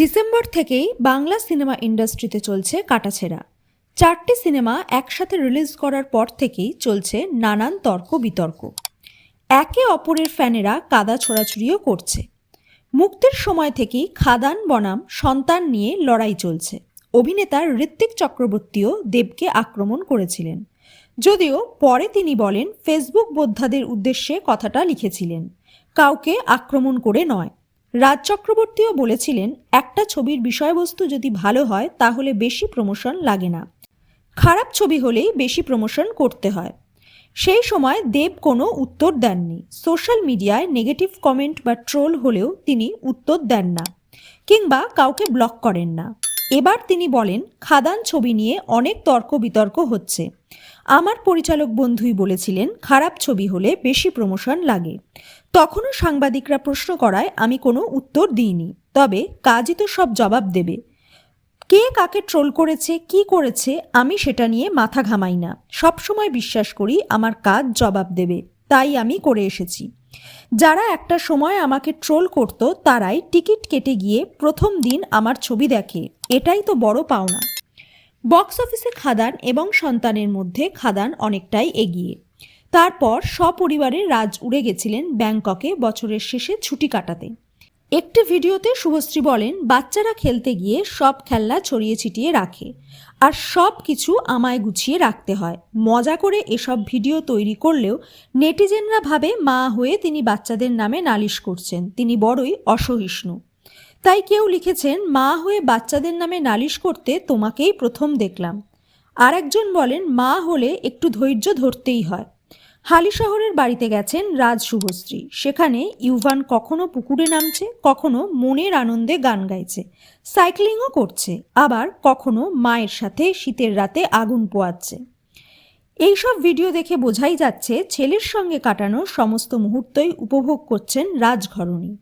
December থেকেই Bangla cinema ইন্ডাস্ট্রিতে চলছে কাটাছেড়া। চারটি সিনেমা একসাথে রিলিজ করার পর থেকেই চলছে নানান তর্ক বিতর্ক। একে অপরের ফ্যানেরা কাদা ছোড়াছুড়িও করছে। মুক্তির সময় থেকেই খাদান বনাম সন্তান নিয়ে লড়াই চলছে। অভিনেতা ঋত্বিক চক্রবর্তীও দেবকে আক্রমণ করেছিলেন। যদিও পরে তিনি বলেন, ফেসবুক বোদ্ধাদের উদ্দেশ্যে কথাটা লিখেছিলেন, কাউকে আক্রমণ করে নয়। রাজ চক্রবর্তীও বলেছিলেন, একটা ছবির বিষয়বস্তু যদি ভালো হয়, তাহলে বেশি প্রমোশন লাগে না। খারাপ ছবি হলেই বেশি প্রমোশন করতে হয়। সেই সময় দেব কোনো উত্তর দেননি। সোশ্যাল মিডিয়ায় নেগেটিভ কমেন্ট বা ট্রোল হলেও তিনি উত্তর দেন না, কিংবা কাউকে ব্লক করেন না। এবার তিনি বলেন, খাদান ছবি নিয়ে অনেক তর্ক বিতর্ক হচ্ছে। আমার পরিচালক বন্ধুই বলেছিলেন, খারাপ ছবি হলে বেশি প্রমোশন লাগে। তখনও সাংবাদিকরা প্রশ্ন করায়, আমি কোনো উত্তর দিইনি। তবে কাজই তো সব জবাব দেবে। কে কাকে ট্রোল করেছে, কি করেছে, আমি সেটা নিয়ে মাথা ঘামাই না। সবসময় বিশ্বাস করি, আমার কাজ জবাব দেবে। তাই আমি করে এসেছি। যারা একটা সময় আমাকে ট্রোল করত, তারাই টিকিট কেটে গিয়ে প্রথম দিন আমার ছবি দেখে। এটাই তো বড় পাওনা। বক্স অফিসে খাদান এবং সন্তানের মধ্যে খাদান অনেকটাই এগিয়ে। তারপর সপরিবারে রাজ উড়ে গেছিলেন ব্যাংককে বছরের শেষে ছুটি কাটাতে। একটি ভিডিওতে শুভশ্রী বলেন, বাচ্চারা খেলতে গিয়ে সব খেলনা ছড়িয়ে ছিটিয়ে রাখে আর সব কিছু আমায় গুছিয়ে রাখতে হয়। মজা করে এসব ভিডিও তৈরি করলেও নেটিজেনরা ভাবে মা হয়ে তিনি বাচ্চাদের নামে নালিশ করছেন। তিনি বড়ই অসহিষ্ণু। তাই কেউ লিখেছেন, মা হয়ে বাচ্চাদের নামে নালিশ করতে তোমাকেই প্রথম দেখলাম। আর একজন বলেন, মা হলে একটু ধৈর্য ধরতেই হয়। হালি শহরের বাড়িতে গেছেন রাজ শুভশ্রী। সেখানে ইউভান কখনো পুকুরে নামছে, কখনো মনের আনন্দে গান গাইছে। সাইক্লিংও করছে, আবার কখনো মায়ের সাথে শীতের রাতে আগুন পোয়াচ্ছে। এইসব ভিডিও দেখে বোঝাই যাচ্ছে, ছেলের সঙ্গে কাটানো সমস্ত মুহূর্তই উপভোগ করছেন রাজঘরণী।